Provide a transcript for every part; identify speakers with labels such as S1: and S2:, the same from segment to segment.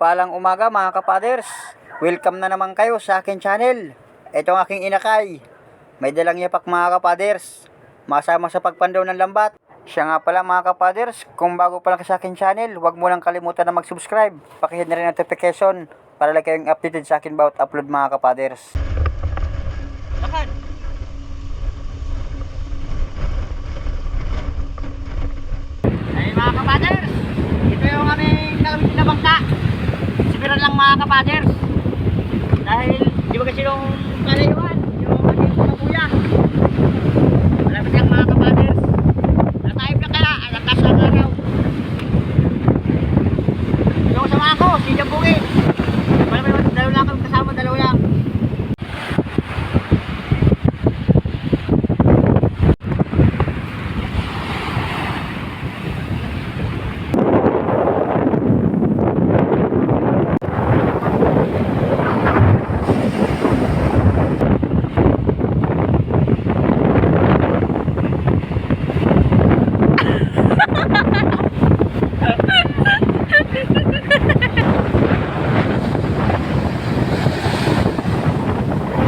S1: Mapagpalang umaga mga kapaders. Welcome na naman kayo sa akin channel. Ito ang aking inakay. May dalang yapak mga kapaders. Masama sa pagpandaw ng lambat. Siya nga pala mga kapaders, kung bago pa lang sa akin channel, huwag mo lang kalimutan na mag-subscribe. Pakihit na rin ang notification para lang kayong updated sa akin bawat upload mga kapaders. Lakad! Ay mga kapaders, ito yung aming nakawit na bangka. Kapaders. Dahil di ba kasi nung kalayuan, yung aming mga kuya. Malapit lang mga kapaders. Natayip na kaya, alakas ang araw. Yung kasama ko, si Jambugi. Wala may dalawa lang kami kasama, dalawa lang.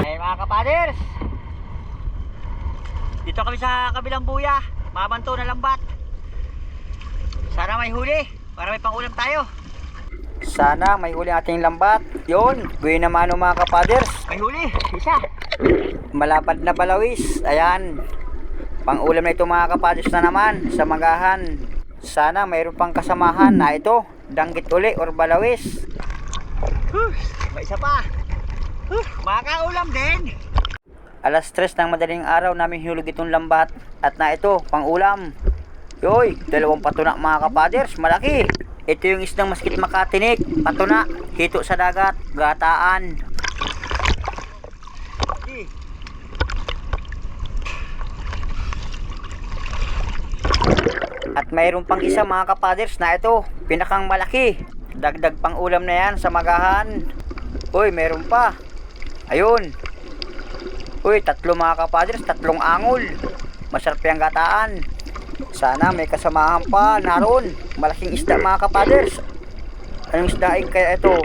S1: Ay mga kapaders Dito kami sa kabilang buya Mabanto na lambat Sana may huli Para may pangulam tayo Sana may huli ating lambat. Yun, buhay naman mga kapaders. May huli, isa. Malapad na balawis Ayan. Pangulam na ito mga kapaders na naman Sa magahan Sana mayroon pang kasamahan na ito. Danggit uli or balawis. Huh, may isa pa. Huh, makaulam din. Alas 3 ng madaling araw namin hulog itong lambat. At na ito, pang ulam. Yoy, dalawang patuna mga kapaders, malaki. Ito yung isdang maskit makatinik, patuna, hito sa dagat, gataan. At mayroon pang isa mga kapaders na ito, pinakang malaki. Dagdag pang ulam na yan sa magahan. Uy, meron pa. Ayun. Uy, tatlo mga kapadres, tatlong angol. Masarap yung gataan. Sana may kasamahan pa naroon. Malaking isda mga kapadres. Anong isdaing kaya ito?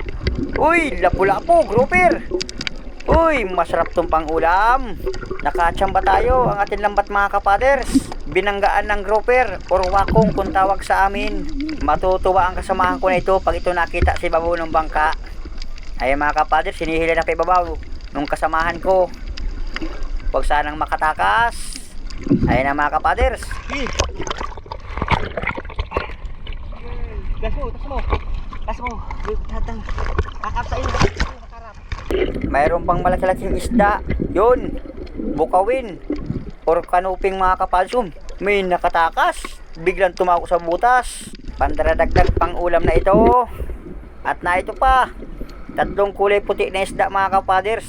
S1: Uy, lapu-lapu, grouper. Uy, masarap tong pangulam. Nakachamba tayo ang ating lambat mga kapaders. Binanggaan ng grouper or wakong kung tawag sa amin. Matutuwa ang kasamahan ko na ito pag ito nakita sa ibabaw ng bangka. Ay mga kapaders, sinihila na pa ibabaw nung kasamahan ko. Huwag sanang makatakas. Ayun na mga kapaders. Gas mo, tas mo. Gas mo. Tatang. Kakap sa iyo. Mayroon pang malaki-laking isda. Yun. Bukawin. Or kanuping mga kapaders. May nakatakas. Biglang tumako sa butas. Pandaradagdag pang ulam na ito. At na ito pa. Tatlong kulay puti na isda mga kapaders.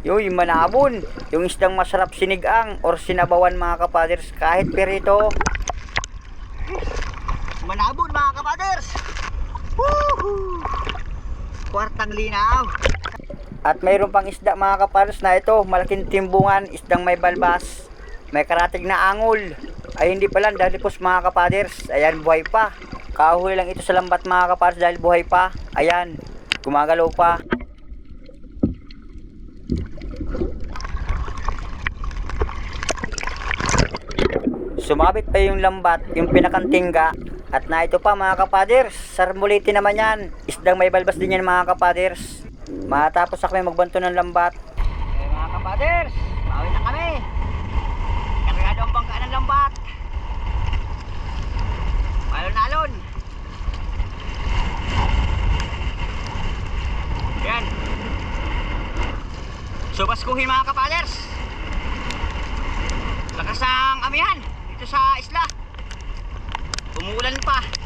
S1: Yung manabon. Yung isdang masarap sinigang or sinabawan mga kapaders kahit perito. Manabon mga kapaders. Woohoo! Kwartang linaw. At mayroon pang isda mga kapaders na ito. Malaking timbungan. Isdang may balbas. May karatig na angol. Ay hindi pala dahil pos mga kapaders. Ayan buhay pa. Kahuli lang ito sa lambat mga kapaders dahil buhay pa. Ayan. Gumagalaw pa. Sumabit pa yung lambat, yung pinakantingga. At na ito pa mga kapaders, sarmuliti naman yan. Isdang may balbas din yan mga kapaders. Matapos na kami magbanto ng lambat. Eh mga kapaders, bawi na kami. Kargado ang bangka ng lambat. Alon na alon. Yan. So baskuhin mga kapaders. Lakas ng amihan dito sa isla. Umuulan pa.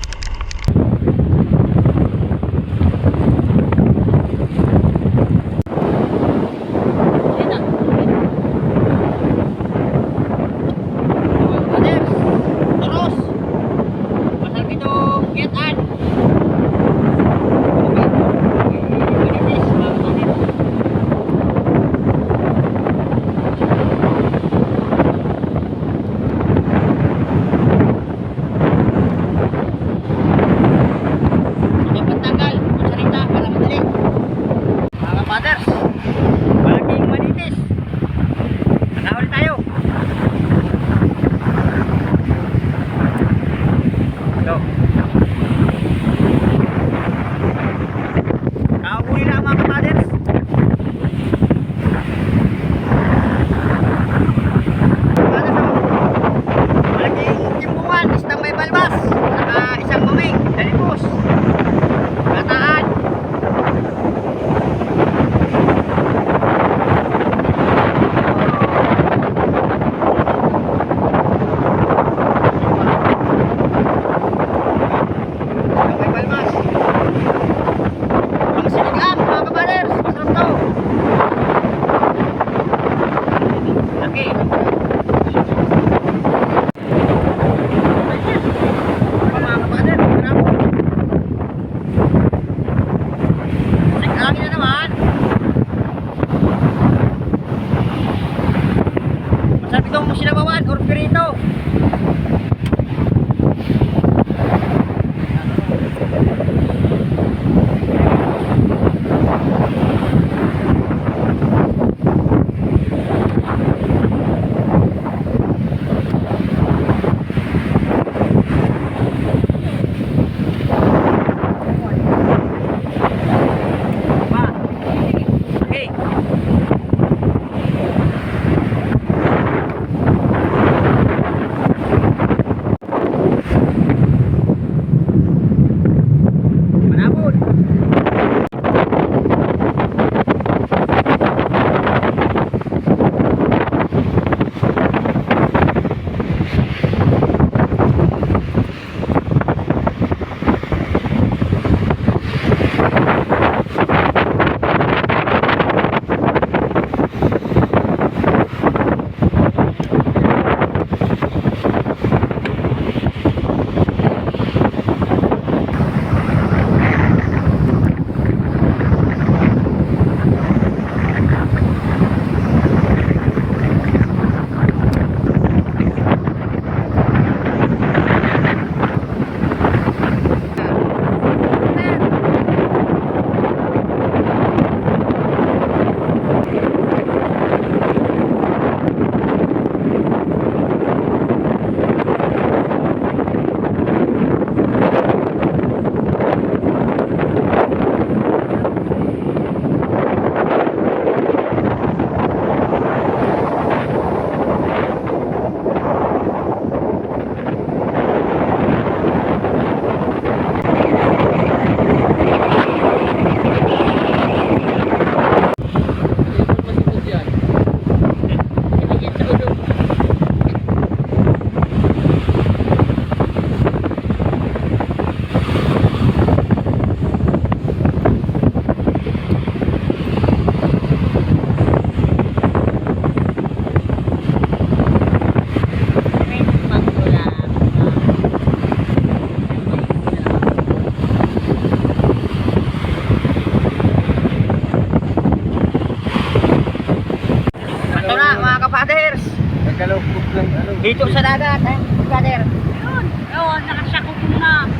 S2: Nagkalukot ng ano.
S1: Dito sa dagat, eh, kapader.
S3: Yun. Oo, nakasakop mo na. Ano.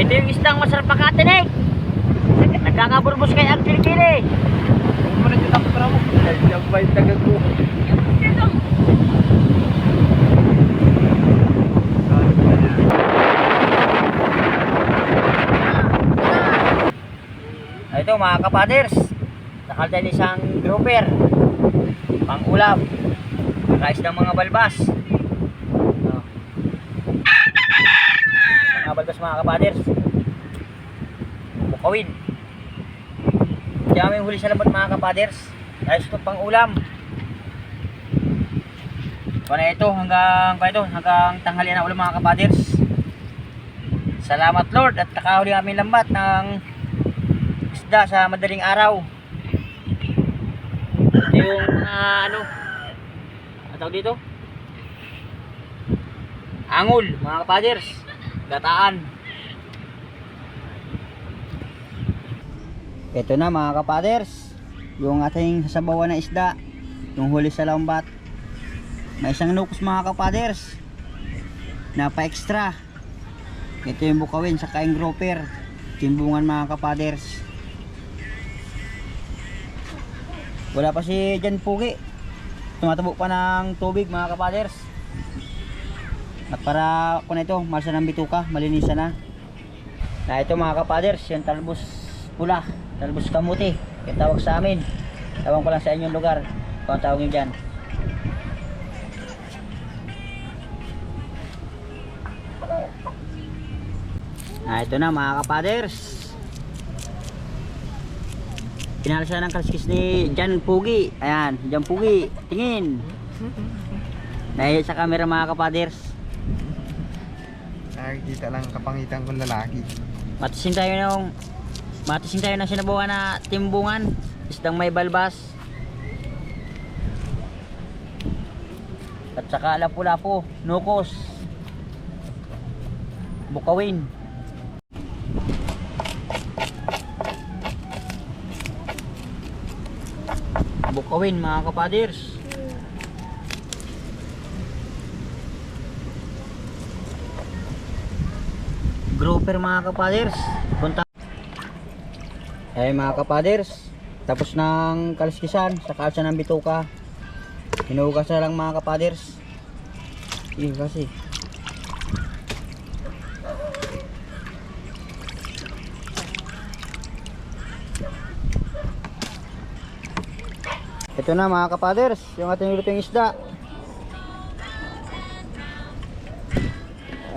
S1: Ito yung isdang masarap pakatinig. Nagkakaburbos kay ang kilikili.
S2: Huwag mo na dito ang karamo. Ay, sabay tagad ko.
S1: Ah, Ito mga kapaders. Nakaldan isang grouper. Pang ulam. Nakais ng mga balbas. Mga balbas mga kapaders. Bukawin. Kaya may huli sa lambat mga kapaders. Ayos ito pang ulam. Kaya ito hanggang pa ito hanggang tanghalian na ulam mga kapaders. Salamat Lord at nakahuli kami lambat ng isda sa madaling araw. Ito yung ah, ano, ano tawag dito? Angul, mga kapaders. Gataan. Ito na mga kapaders. Yung ating sasabawan na isda. Yung huli sa lambat. May isang nukos mga kapaders. Napa-extra. Ito yung bukawin sa kaing grouper. Timbungan mga kapaders. Wala pa si Jan Pugi. Tumatabo pa ng tubig mga kapaders. At para kung ito, malsa ng bituka, malinisan na. Na ito mga kapaders, yung talbos pula, talbos kamuti. Yung tawag sa amin. Tawag ko lang sa inyong lugar. Kung tawag nyo dyan. Ah, ito na mga kapaders. Pinalo siya ng kaliskis ni Jan Pugi. Ayan, Jan Pugi. Tingin. Dahil sa camera mga kapaders.
S2: Nakikita lang kapangitan kong lalaki.
S1: Matisin tayo ng Matising tayo ng sinabukan na timbungan. Isdang may balbas. At saka lapu-lapu, nukos. Bukawin. Bukawin mga kapaders. Grouper mga kapaders. Punta. Eh mga kapaders, tapos ng kaliskisan sa kalsa ng bituka. Hinugas na lang mga kapaders. Yun kasi. Ito na mga kapaders, yung ating lutong isda.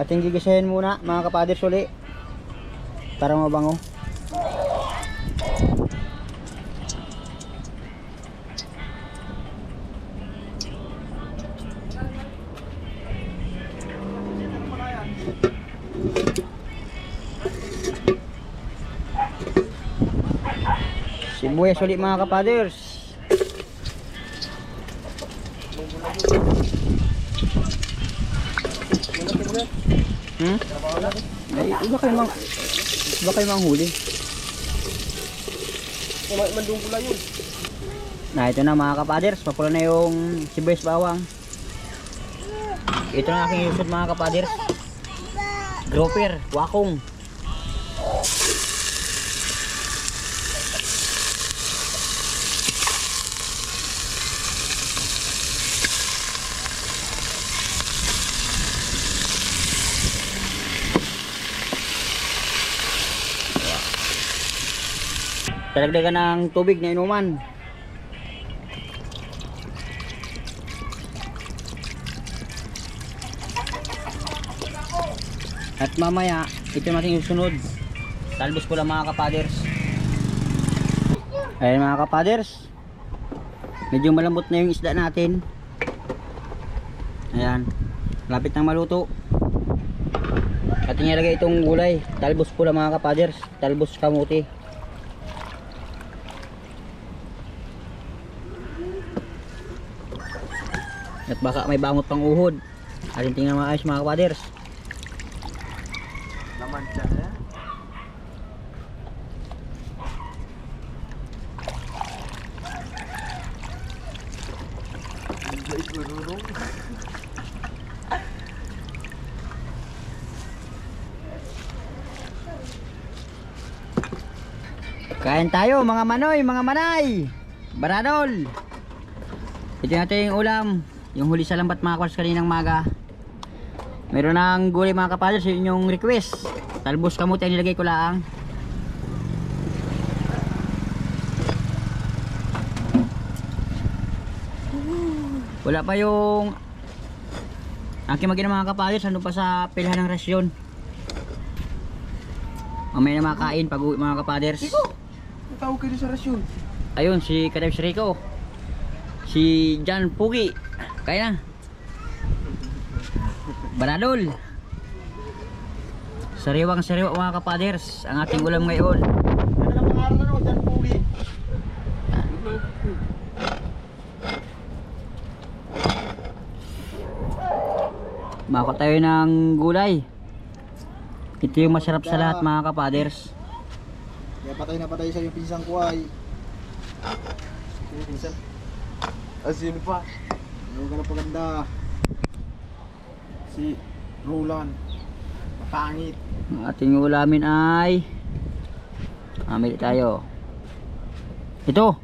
S1: Ating gigisahin muna mga kapaders uli. Para mabango. Sibuyas ulit mga kapaders. Hmm? Ay, iba kayo mang iba kayo mang huli.
S2: Mandung pula yun.
S1: Na ito na mga kapaders, papula na yung sibuyas bawang. Ito na aking usod mga kapaders. Grouper, wakong. Talagdagan ng tubig na inuman. At mamaya, ito natin yung sunod. Talbos ko lang mga kapaders. Ayan mga kapaders. Medyo malambot na yung isda natin. Ayan. Lapit nang maluto. At inilagay itong gulay. Talbos po lang mga kapaders. Talbos kamuti. At baka may bangot pang uhod. Atin tingnan mga ayos mga kapaders.
S2: Laman siya na. Guys, marunong.
S1: Kain tayo mga manoy, mga manay. Baradol. Ito natin yung ulam. Yung huli sa lambat mga kwals kaninang maga. Meron ng gulay mga kapaders yun yung request. Talbos kamuti ang nilagay ko lang. Wala pa yung aking magina mga kapaders ano pa sa pilhan ng rasyon. Mamaya na makain pag uwi mga kapaders.
S2: Tawag kayo sa rasyon.
S1: Ayun, si Kadebs Rico. Si John Pugi. Kaya na. Banadol. Sariwang sariwa mga kapaders. Ang ating ulam ngayon.
S2: Ano na pangalan na? Jan Pugi.
S1: Mako tayo ng gulay. Ito yung masarap sa lahat mga kapaders.
S2: Kaya patay na patay sa yung pinsang ko ay. Sino pinsan? Ah, sino pa? Ano ka na paganda? Si Roland. Mapangit.
S1: Ang ating ulamin ay Amili tayo. Ito.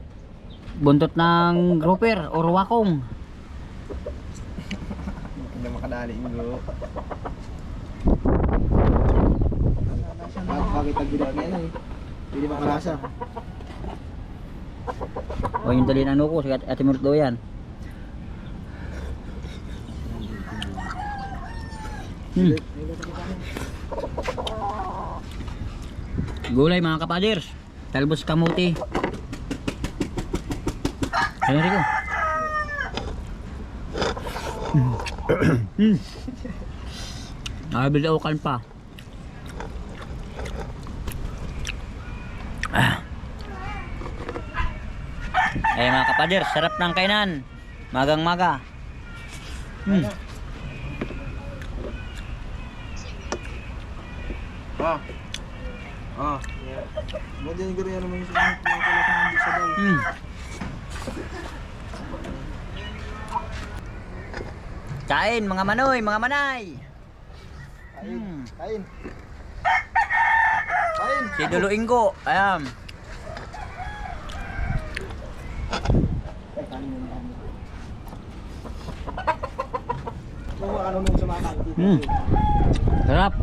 S1: Buntot ng grouper or wakong.
S2: Hindi makadali mo. Bakit bakit tagbidak na yan eh? Hindi makalasa.
S1: O yung dali ng nuko, sige ate Murto yan. Gulay mga kapaders. Talbos kamuti. Ano Rico? Hmm. Hmm. Nakabilaukan pa. Ah. Eh mga kapaders, sarap ng kainan. Magang maga. Hmm.
S2: Ah. Ah. Ba't yan ganyan naman yung sunod? Yung pala kung hindi sa daw.
S1: Hmm. Kain mga manoy, mga manay.
S2: Kain.
S1: Hmm.
S2: Kain. Kain.
S1: Si Dulo Ingo. Ayan.
S2: Kung ano nung sa mga kain.
S1: Hmm. Sarap.